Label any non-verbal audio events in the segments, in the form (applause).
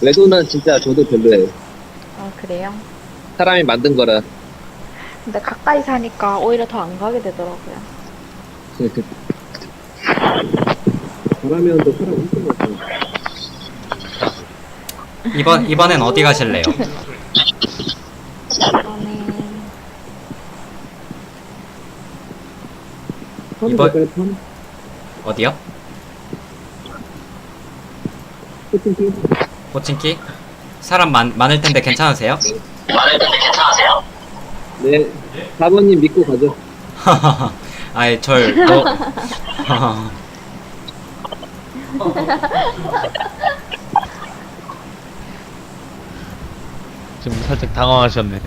외도는 진짜 저도 별로예요. 아, 그래요? 사람이 만든 거라. 근데 가까이 사니까 오히려 더 안 가게 되더라고요. (laughs) 바라면 더 사람 엄청 많고. 이번 이번엔 어디 가실래요? 이번-? 어디요? 코팅키? 호칭키? 사람 많, 많을 텐데 괜찮으세요? 네. 4번님 믿고 가죠. (laughs) 아이 절 너... (laughs) 지금 살짝 당황하셨네.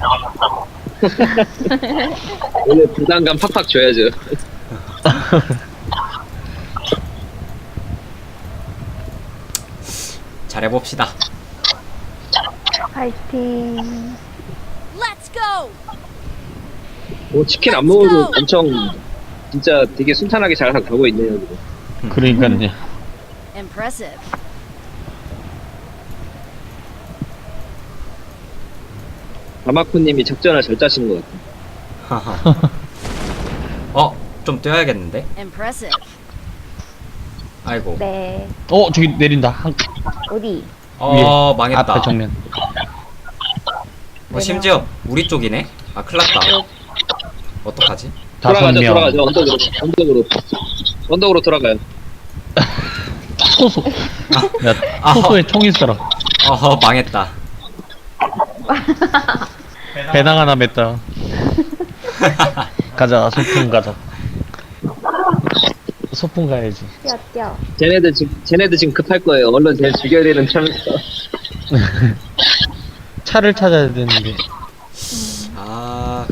(laughs) 오늘 부담감 팍팍 줘야죠. 잘해봅시다. 파이팅. Let's go! 뭐 치킨 안 먹어도 엄청 진짜 되게 순탄하게 잘 가고 있네요. 지금. 그러니까요. Impressive. 다마코님이 작전을 잘 짜신 것 같아요. (laughs) 어? 좀 뛰어야겠는데? Impressive. 아이고 네. 어 저기 내린다. 한, 어디? 어 망했다 앞에 정면. 어, 심지어 우리 쪽이네? 아 큰일났다 어떡하지? 다섯 돌아가죠, 명. 돌아가죠. 언덕으로, 언덕으로. 언덕으로 돌아가요. 소소. (laughs) 야 아. 소소에 총 있어라. 어허 망했다 배낭 하나 맸다. (laughs) 가자 소풍 가자. 소풍 가야지. 뛰어, 뛰어. 쟤네들 지금, 쟤네들 지금 급할 거예요. 얼른 쟤 죽여야 되는 참에서. (laughs) 차를 찾아야 되는데. 아...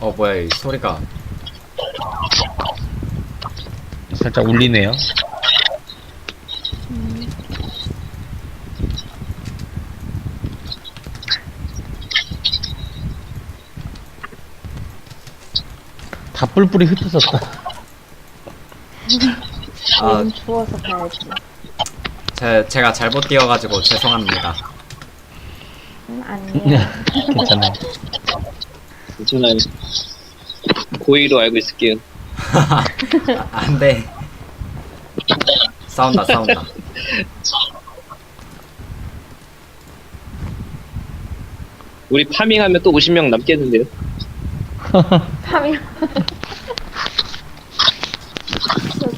어 뭐야 이 소리가 살짝 울리네요. 다 뿔뿔이 흩어졌다. 아 음, 추워서 가야지. 제, 제가 잘못 뛰어가지고 죄송합니다 음, 아니에요. 괜찮아요. 괜찮아요. 고의로 알고 있을게요. (laughs) 아, 안돼 싸운다 싸운다 우리 파밍하면 또 50명 남겠는데요? 파밍. (laughs)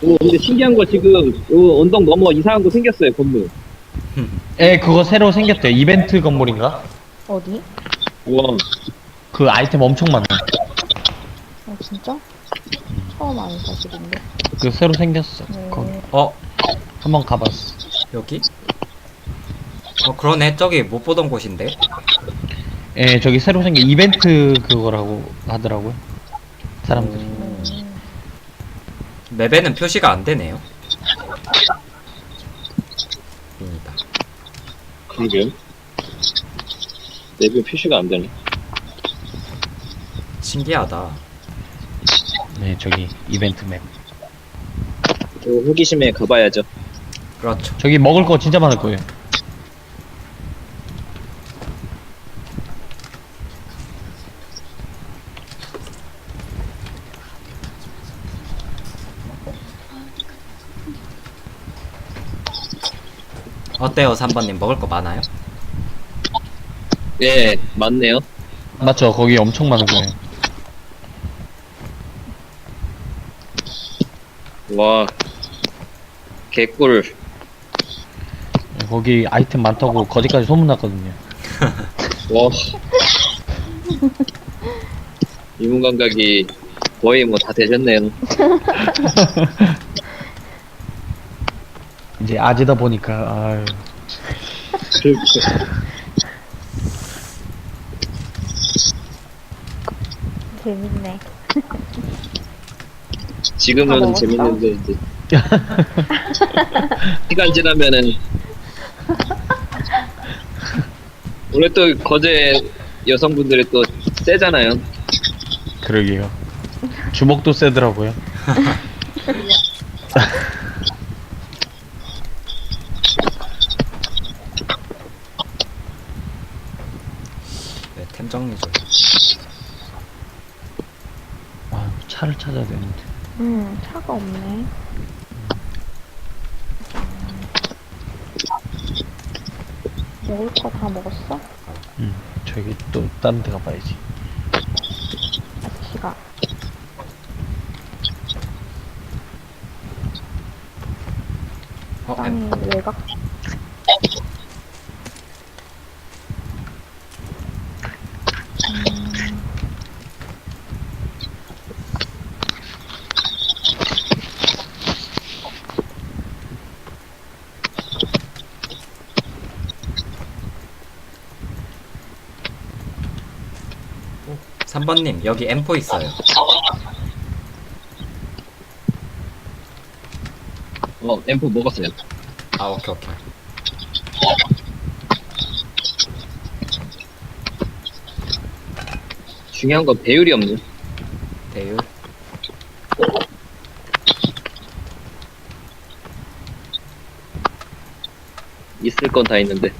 오, 근데 신기한 거 지금 요 언덕 넘어 이상한 거 생겼어요, 건물. 예, 그거 새로 생겼대요. 이벤트 건물인가? 어디? 우와. 그 아이템 엄청 많아. 어, 진짜? 처음 아는 사실인데. 그 새로 생겼어. 거기 네. 어? 한번 가봤어. 여기? 어 그러네 저기 못 보던 곳인데 예, 저기 새로 생긴 이벤트 그거라고 하더라고요. 사람들이. 음, 맵에는 표시가 안 되네요 입니다 그러게요. 내부 표시가 안 되네. 신기하다 네, 저기 이벤트 맵. 저 호기심에 가봐야죠. 그렇죠 저기 먹을 거 진짜 많을 거예요. 어때요 3번님 먹을 거 많아요? 예, 맞네요. 맞죠? 거기 엄청 많을 거예요. 와. 개꿀. 예, 거기 아이템 많다고 거기까지 소문났거든요. 와. 이문 감각이 거의 뭐 다 되셨네요. (laughs) 이제 아지다 보니까 아유, (laughs) 재밌네. 다 지금은? 재밌는데 이제 (laughs) 시간 지나면은 원래 또 거제 여성분들이 또 세잖아요. 그러게요. 주먹도 세더라고요. (laughs) 템 정리 좀. 아, 차를 찾아야 되는데. 음, 차가 없네. 먹을 거 다 먹었어? 음, 저기 또 다른 데 가봐야지. 같이 가. 어, 엠, 땅이 외곽. 3번님 여기 M4 있어요 어, 앰프 먹었어요. 아 오케이 오케이 중요한 건 배율이 없는 배율? 있을 건 다 있는데.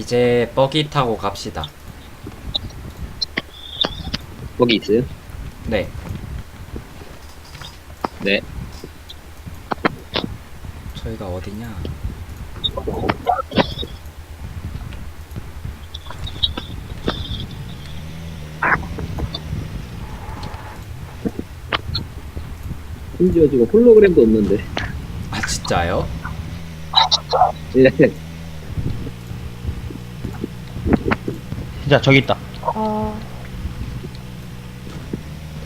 이제 버기 타고 갑시다. 거기 있어요? 네. 네 저희가 어디냐? 심지어 지금 홀로그램도 없는데 아, 진짜요? (laughs) 예. 진짜 저기 있다. 아,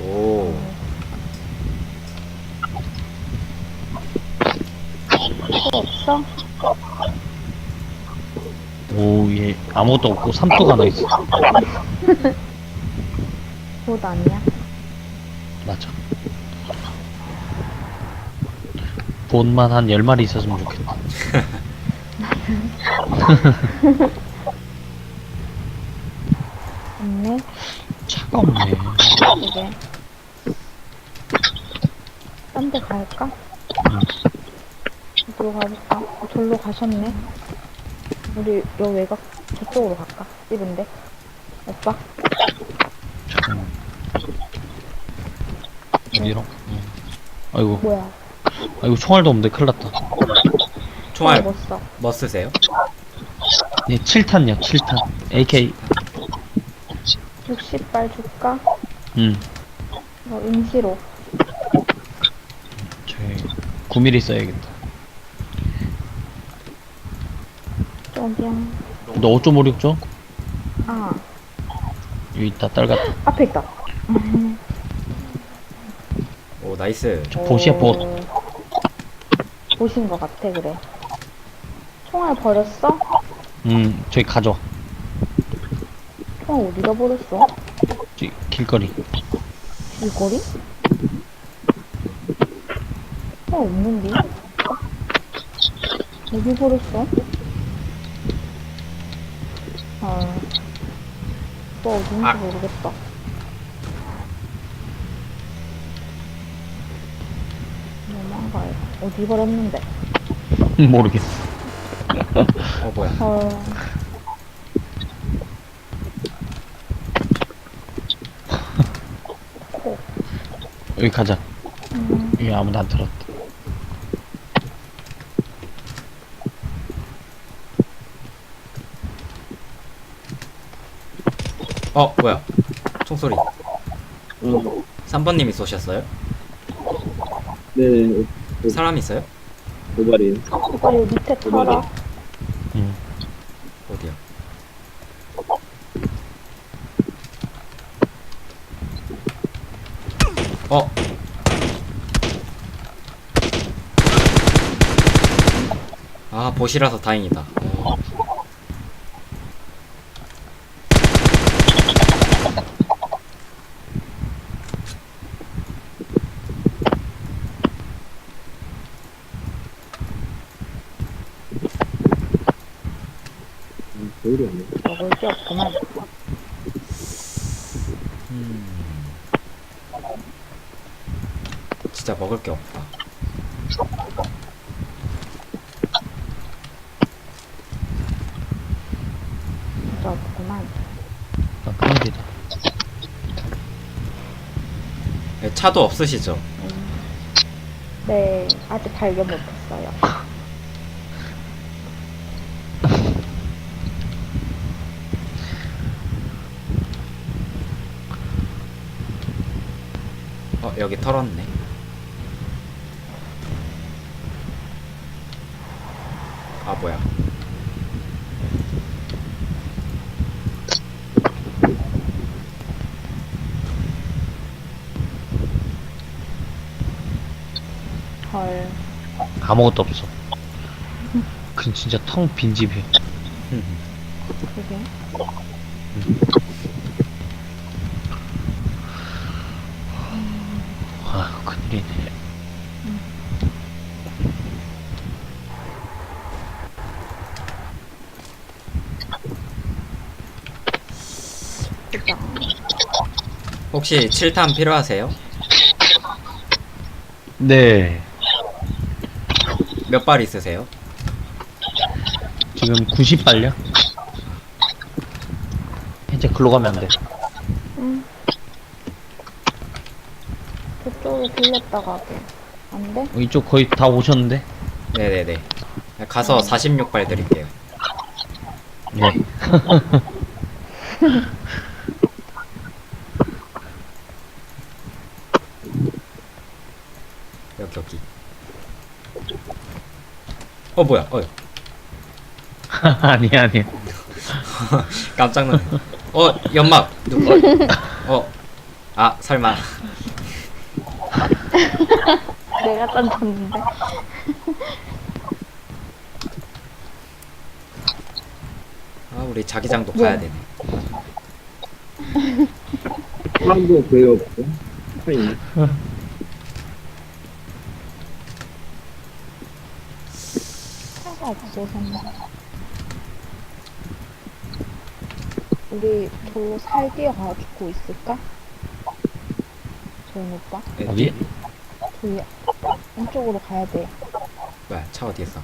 오. 또 없어? 오, 얘 아무것도 없고 삼뚝 하나 있어. (laughs) 그것 아니야? 맞아. 본만 한 10마리 있었으면 좋겠다. (laughs) (laughs) 없네? 차가 없네. 이게. 딴데 갈까? 어디로 가볼까? 어, 절로 가셨네. 우리 요 외곽 저쪽으로 갈까? 집인데. 오빠? 잠깐만. 어디로? 응. 아이고, 뭐야? 아이고, 총알도 없는데 큰일 났다. 총알 못 써. 뭐 쓰세요? 예, 7탄이요, 7탄. AK. 60발 줄까? 음, 어, 임시로. 저희 9mm 써야겠다. 저기야. 너 5.56 줘? 아, 여기 있다, 딸 같다. 앞에 있다. 오, 나이스. 저 보시야, 보. 오, 보신 것 같아, 그래. 총알 버렸어? 음, 저기 가져. 총알 어디다 버렸어? 길거리. 길거리? 총알 없는데? 어디 버렸어? 아, 또 어딘지 아. 모르겠다. 도망가요. 어디 버렸는데? (laughs) 모르겠어. 어, 뭐야. 헐. 여기 가자. 음, 여기 아무도 안 들었다. 어, 뭐야. 총소리. 어, 3번님이 쏘셨어요? 네 사람 있어요? 모발이에요 오빠 여기 밑에 털어. 음. 어디야? 어? 아, 보시라서 다행이다. 어. 음. 진짜 먹을 게 없다. 차도 없으시죠? 네, 아직 발견 못했어요. (laughs) 어 여기 털었네. 아 뭐야? 헐. 아무것도 없어. 그 진짜 텅 빈 집이야. 그게. 아, 큰일이네. 혹시 7탄 필요하세요? 네. 몇 발 있으세요? 지금 90발려? 이제 글로 가면 안 돼. 응. 그쪽으로 들렸다가 하게. 안 돼? 어, 이쪽 거의 다 오셨는데? 네네네. 가서 46발 드릴게요. 네. (laughs) (laughs) 여기 여기. 어 뭐야? 어 아니야, 아니야. 깜짝 놀랐네. 어 연막 누구? 어. 어. 아 설마. (laughs) 내가 던졌는데. 아 우리 자기장도 가야 되네. 사람도 거의 없고. 있네. 차가 없어서는. 우리 저로 살 뛰어가지고 있을까? 조인 오빠? 어디? 저기 안쪽으로 가야 돼. 뭐야 차 어디 있어?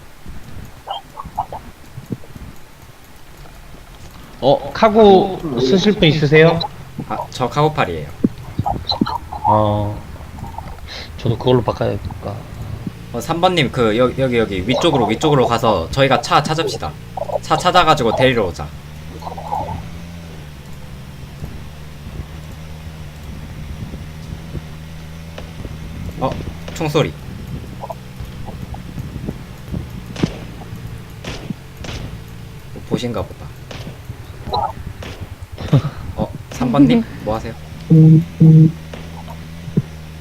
어, 카고 쓰실 분 있으세요? 아저 카고팔이에요. 어, 저도 그걸로 바꿔야 될까. 어 3번님 그 여기 여기 여기 위쪽으로 위쪽으로 가서 저희가 차 찾읍시다. 차 찾아가지고 데리러 오자. 어 총소리. 뭐 보신가 보다. 어 3번님 뭐 하세요?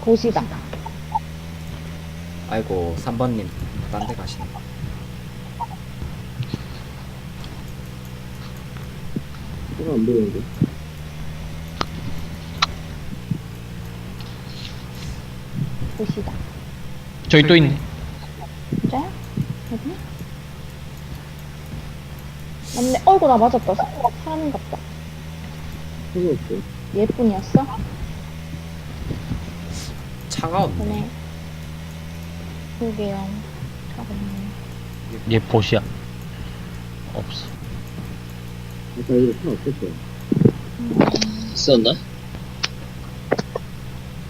도시다. 아이고 3번님 딴 데 가시네. 차가 안 보이는데. 도시다. 저기 또 있네. 진짜야? 어디? 맞네. 어이구, 나 맞았다. 사- 사람인갑다. 차가 없어. 얘뿐이었어? 차가 없네. 그네. 그러게요. 차가 없네. 얘 보시야. 없어. 아까 이거 차 없었어. 있었나?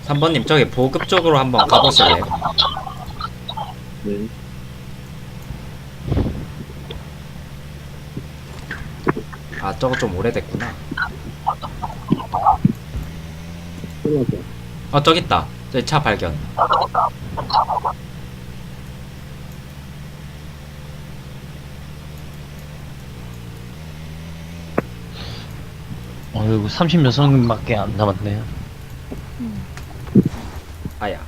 3번님 저기 보급 쪽으로 한번 가보실래요? 네. 아 저거 좀 오래됐구나. 끝났어. 어 저기 있다. 저기 차 발견. 어이구, 36명밖에 안 남았네요. 아야.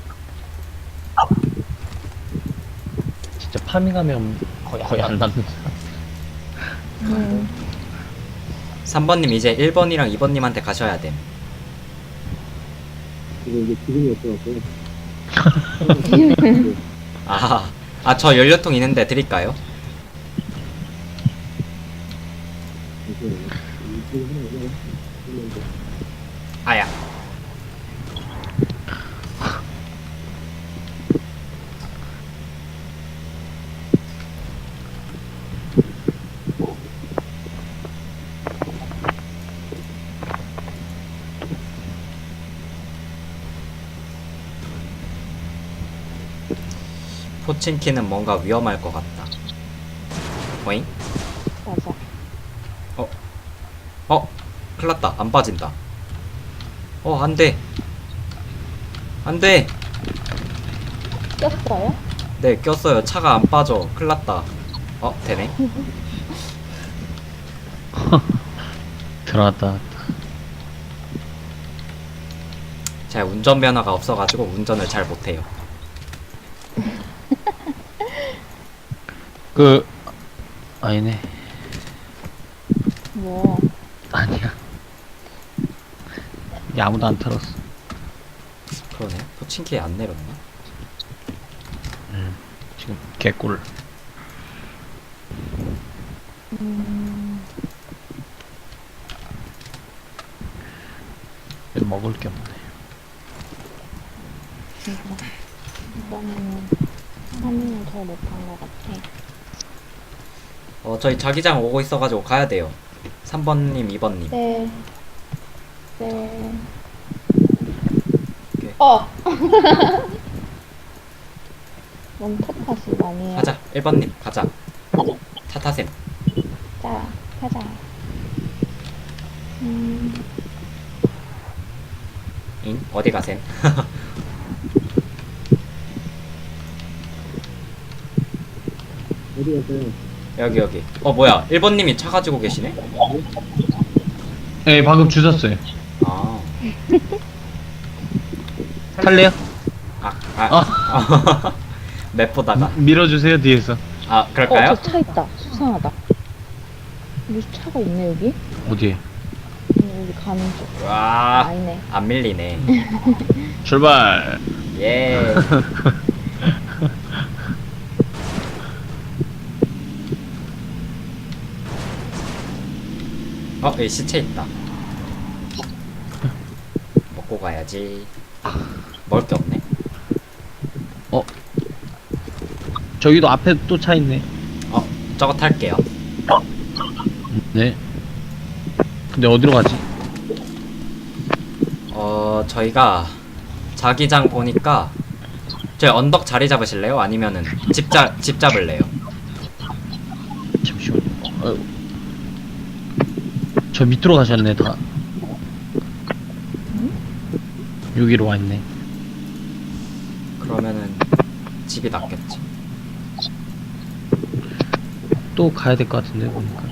진짜 파밍하면 거의, 거의 안 남는. 음. 3번님 이제 1번이랑 2번님한테 가셔야 됨. 이거 이제 기분이 없어갖고. 아, 아 저 연료통 있는데 드릴까요? 이거 하나. 아야. 포친키는 뭔가 위험할 것 같다. 오잉? 맞아. 어? 어? 큰일 났다. 안 빠진다. 어, 안 돼. 안 돼. 꼈어요? 네, 꼈어요. 차가 안 빠져. 큰일 났다. 어, 되네. (laughs) 들어갔다. 제가 운전면허가 없어가지고 운전을 잘 못해요. 그 아니네. 뭐. 아니야. 이게 아무도 안 털었어. 그러네. 포친키 안 내렸나? 지금 개꿀. 음, 먹을 게 없네. 이번에는 사람을 더 못한 것 같아. 어, 저희 자기장 오고 있어가지고 가야 돼요. 3번님, 2번님. 네. 네. 오케이. 어! (laughs) 너무 탓하신 거 아니에요? 가자. 1번님, 가자. 차 타셈. 자, 가자. 음, 잉? 어디 가셈? (laughs) 어디 갔어요? 여기, 여기. 어, 뭐야. 1번님이 차 가지고 계시네? 네, 방금 주셨어요. 아. (laughs) 탈래요? 아, 아. (laughs) 맵 보다가. 밀어주세요 뒤에서. 아, 어, 그럴까요? 저차 있다. 수상하다. 여기 차가 있네, 여기? 어디에? 음, 여기 가는 쪽. 와, 아니네. 안 밀리네. (laughs) 출발. 예. 어, 여기 시체 있다. 가야지. 먹을 게 없네. 저기도 앞에 또 차 있네. 어, 저거 탈게요. 네. 근데 어디로 가지? 어, 저희가 자기장 보니까 저희 언덕 자리 잡으실래요? 아니면은 집, 잡, 집 잡을래요? 잠시만요. 어, 저 밑으로 가셨네 다. 여기로 와 있네. 그러면은 집이 낫겠지. 또 가야 될 것 같은데 보니까.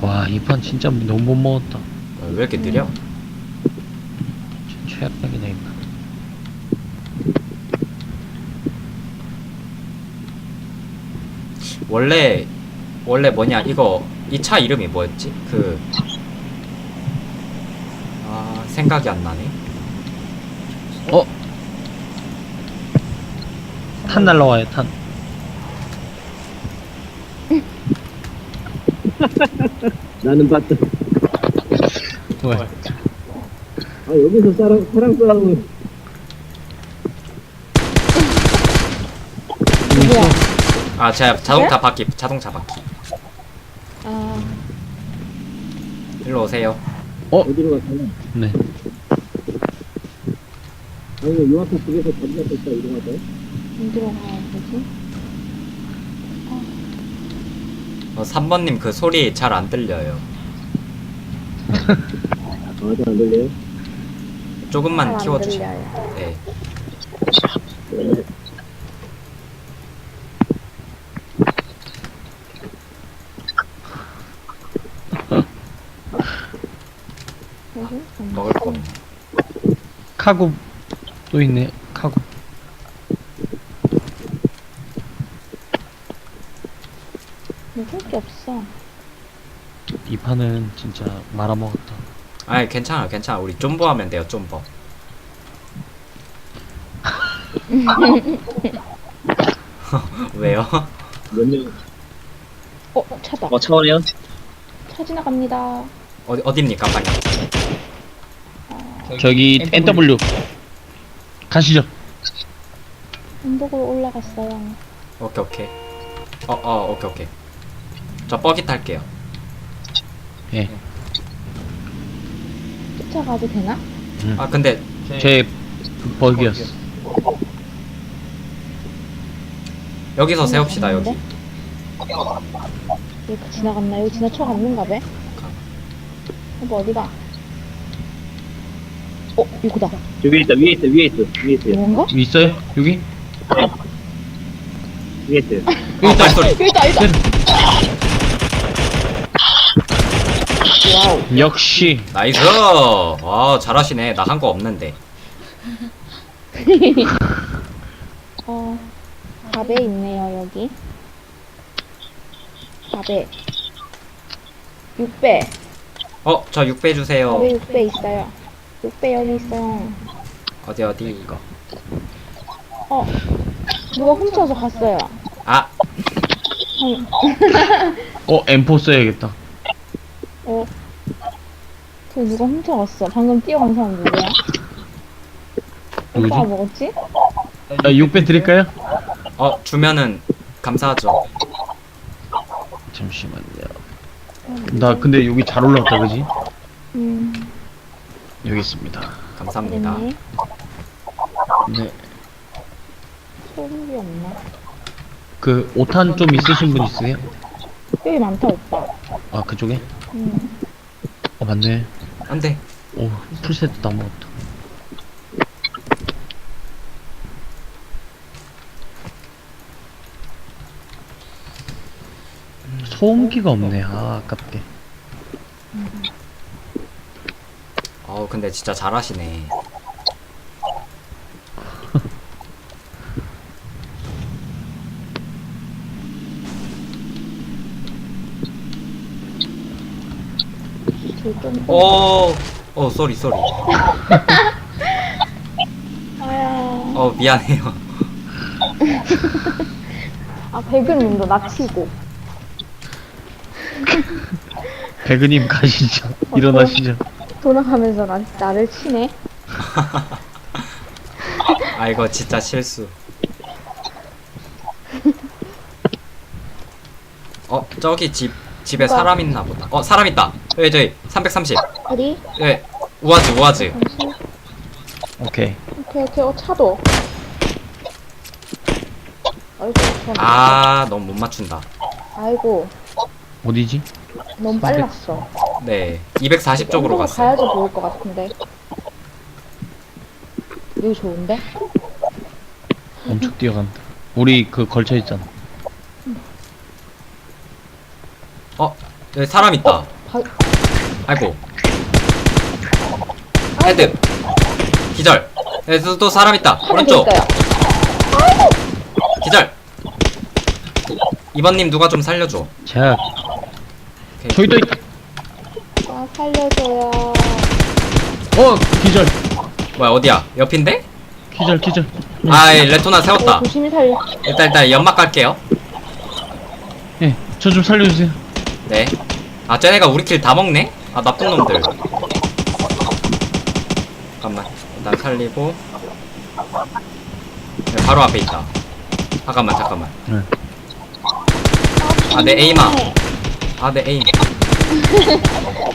와, 이 판 진짜 너무 못 먹었다. 어, 왜 이렇게 느려? 진짜 최악이네, 이 판. 원래 원래 뭐냐 이거 이 차 이름이 뭐였지? 그 아, 생각이 안 나네. 어? 탄 날라와요, 탄. (laughs) 나는 봤다. 왜? 아 여기서 사랑 사랑 싸움을 뭐야? 아, 제가 자동차 바퀴, 자동차 바퀴. 아, 일로 오세요. 어디로 갔어요? 네. 아니 요 앞에 집에서 잠깐 있다 이동 갈까요? 어디로 가야 되지? 어, 3번님 그 소리 잘 안 들려요. 아 잘 안 들려요? 조금만 잘안 키워주세요. 들려요. 네. 여기? 먹을 거. 카고 또 있네, 카고. 먹을 게 없어. 이 판은 진짜 말아먹었다. 아니, 괜찮아, 괜찮아. 우리 좀버 하면 돼요, 좀버. (laughs) 왜요? 몇? 어, 차다. 어 차원이요? 차 지나갑니다. 어디, 어딥니까, 방향? 저기 NW 가시죠. 언덕으로 올라갔어요. 오케이, 오케이. 어, 어, 오케이, 오케이. 저 버기 탈게요. 예. 쫓아가도 되나? 아, 근데 제 버기였어. 여기서 세웁시다 여기. 여기 지나갔나? 여기 지나쳐 갔는가 봐. 오빠 어디가? 어, 이거다. 저기 있다 위에 있어 위에 있어 위에 있어 이건가? 여기 있어요? 여기? 위에 있어 어 발소리. 여기 있다, 여기 있다. 와우. 역시 나이스. 와 잘하시네. 나 한 거 없는데. (laughs) 어, 밥에 있네요, 여기. 밥에. 6배. 어 저 6배 주세요. 밥에 6배 있어요. 6배 여기 있어요. 어디 어디 이거. 어, 누가 훔쳐서 갔어요. 아 어 M4 써야겠다. 어. 저 누가 훔쳐갔어. 방금 뛰어간 사람 누구야? 누구지? 오빠가 먹었지? 아, 6배 드릴까요? 어 주면은 감사하죠. 잠시만요. 나 근데 여기 잘 올라갔다 그지? 음, 여기 있습니다. 감사합니다. 됐네. 네. 소금이 없나? 그 5탄 좀 있으신 분 있으세요? 여기 많다, 오빠. 아 그쪽에? 음. 어 맞네. 안돼. 오 풀세트도 안 먹었다. 소음기가 없네. 아 아깝게. 근데 진짜 잘하시네. 오. 어 쏘리 쏘리. 아야. 어 미안해요. 아, 백은님도 납치고. 배그님 가시죠. 일어나시죠. 돌아가면서 나, 나를 치네. 아 이거 진짜 실수. 어 저기 집 집에 누가? 사람 있나 보다. 어 사람 있다. 여기 저기 330. 어디? 예 우아즈 우아즈. 잠시. 오케이. 오케이, 오케이. 어, 차도. 아이고, 전. 아 너무 못 맞춘다. 아이고, 어디지? 너무 빨랐어. 네 240 쪽으로 갔어요. 가야지 보일 것 같은데. 여기 좋은데? 엄청 뛰어간다. 우리 그 걸쳐 있잖아. 어 여기 사람 있다. 바, 아이고. 헤드. 기절. 여기서 또 사람 있다. 오른쪽. 있어요. 기절. 이번님 누가 좀 살려줘. 자, 오케이. 저기도 있다. 아, 살려줘요. 어, 기절. 뭐야 어디야? 옆인데? 기절, 기절. 아이 레토나 어, 세웠다. 조심히 살려. 일단 일단 연막 갈게요. 예, 저 좀 살려주세요. 네. 아 쟤네가 우리 킬 다 먹네? 아 나쁜 놈들. 잠깐만. 일단 살리고. 네, 바로 앞에 있다. 잠깐만 잠깐만. 네. 아, 내 에임아. 아내 에임. (laughs)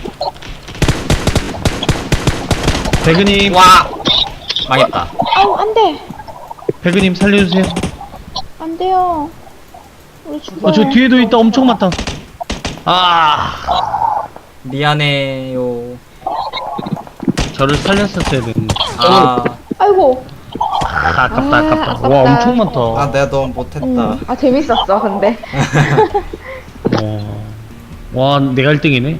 배그님, 와. 망했다. 아우, 안 돼. 배그님 살려주세요. 안 돼요. 우리 죽어요. 어, 저 뒤에도 있다. 엄청 많다. 아, 미안해요. 저를 살렸었어야 되는데. 아, 아이고. 아, 아깝다, 아, 아깝다. 아깝다. 와, 엄청 많다. 내가 너무 못했다. 음, 아, 재밌었어, 근데. (laughs) 어. 와, 내가 1등이네.